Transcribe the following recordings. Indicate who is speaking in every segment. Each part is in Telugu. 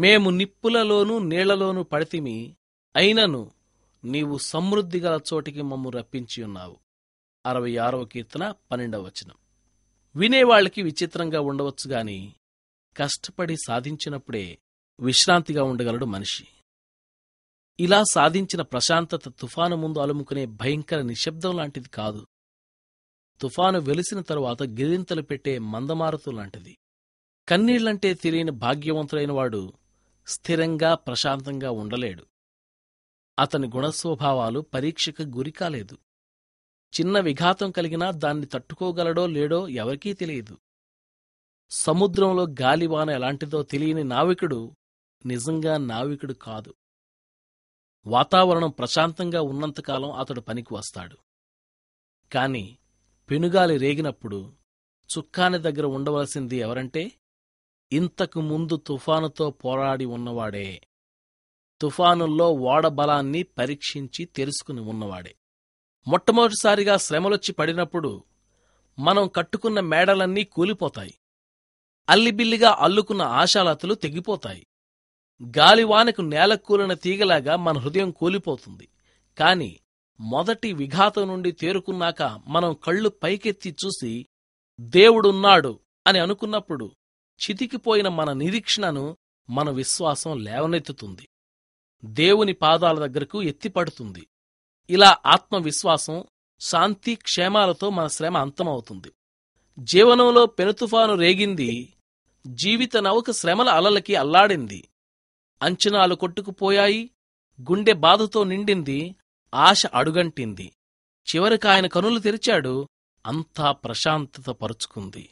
Speaker 1: మేము నిప్పులలోనూ నీళ్ళలోనూ పడితిమి అయినను నీవు సమృద్ధిగల చోటికి మమ్ము రప్పించి ఉన్నావు. అరవై ఆరవ కీర్తన పన్నెండవ వచనం. వినేవాళ్ళకి విచిత్రంగా ఉండవచ్చు గాని కష్టపడి సాధించినప్పుడే విశ్రాంతిగా ఉండగలడు మనిషి. ఇలా సాధించిన ప్రశాంతత తుఫాను ముందు అలుముకునే భయంకర నిశ్శబ్దం లాంటిది కాదు. తుఫాను వెలిసిన తరువాత గిరింతలు పెట్టే మందమారుతు లాంటిది. కన్నీళ్ళంటే తెలియని భాగ్యవంతుడైన వాడు స్థిరంగా ప్రశాంతంగా ఉండలేడు. అతని గుణస్వభావాలు పరీక్షకు గురికాలేదు చిన్న విఘాతం కలిగినా దాన్ని తట్టుకోగలడో లేడో ఎవరికీ తెలియదు. సముద్రంలో గాలివాన ఎలాంటిదో తెలియని నావికుడు నిజంగా నావికుడు కాదు. వాతావరణం ప్రశాంతంగా ఉన్నంతకాలం అతడు పనికి వస్తాడు. కాని పెనుగాలి రేగినప్పుడు చుక్కాని దగ్గర ఉండవలసింది ఎవరంటే ఇంతకు ముందు తుఫానుతో పోరాడి ఉన్నవాడే. తుఫానుల్లో ఓడ బలాన్ని పరీక్షించి తెలుసుకుని ఉన్నవాడే. మొట్టమొదటిసారిగా శ్రమలొచ్చి పడినప్పుడు మనం కట్టుకున్న మేడలన్నీ కూలిపోతాయి. అల్లిబిల్లిగా అల్లుకున్న ఆశాలతలు తెగిపోతాయి. గాలివానకు నేల కూలిన తీగలాగా మన హృదయం కూలిపోతుంది. కాని మొదటి విఘాతం నుండి తేరుకున్నాక మనం కళ్ళు పైకెత్తి చూసి దేవుడున్నాడు అని అనుకున్నప్పుడు చితికిపోయిన మన నిరీక్షణను మన విశ్వాసం లేవనెత్తుతుంది. దేవుని పాదాల దగ్గరకు ఎత్తిపడుతుంది. ఇలా ఆత్మవిశ్వాసం శాంతి క్షేమాలతో మన శ్రమ అంతమవుతుంది. జీవనంలో పెనుతుఫాను రేగింది. జీవిత నౌక శ్రమల అలలకి అల్లాడింది. అంచనాలు కొట్టుకుపోయాయి. గుండె బాధతో నిండింది. ఆశ అడుగంటింది. చివరికాయన కనులు తెరిచాడు. అంతా ప్రశాంతత పరుచుకుంది.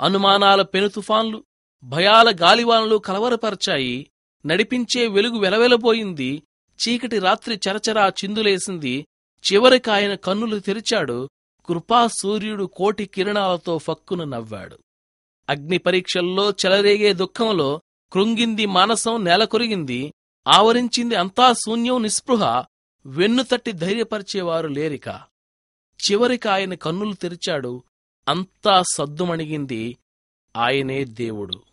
Speaker 1: అనుమానాల పెనుతుఫాన్లు భయాల గాలివానలు కలవరపరచాయి. నడిపించే వెలుగు వెలవెలబోయింది. చీకటి రాత్రి చరచరా చిందులేసింది. చివరికాయన కన్నులు తెరిచాడు. కృపా సూర్యుడు కోటి కిరణాలతో ఫక్కున నవ్వాడు. అగ్ని పరీక్షల్లో చెలరేగే దుఃఖంలో కృంగింది మానసం నేలకొరిగింది. ఆవరించింది అంతా శూన్యం నిస్పృహ. వెన్నుతట్టి ధైర్యపరిచేవారు లేరిక. చివరికాయన కన్నులు తెరిచాడు. అంతా సద్దుమణిగింది ఆయనే దేవుడు.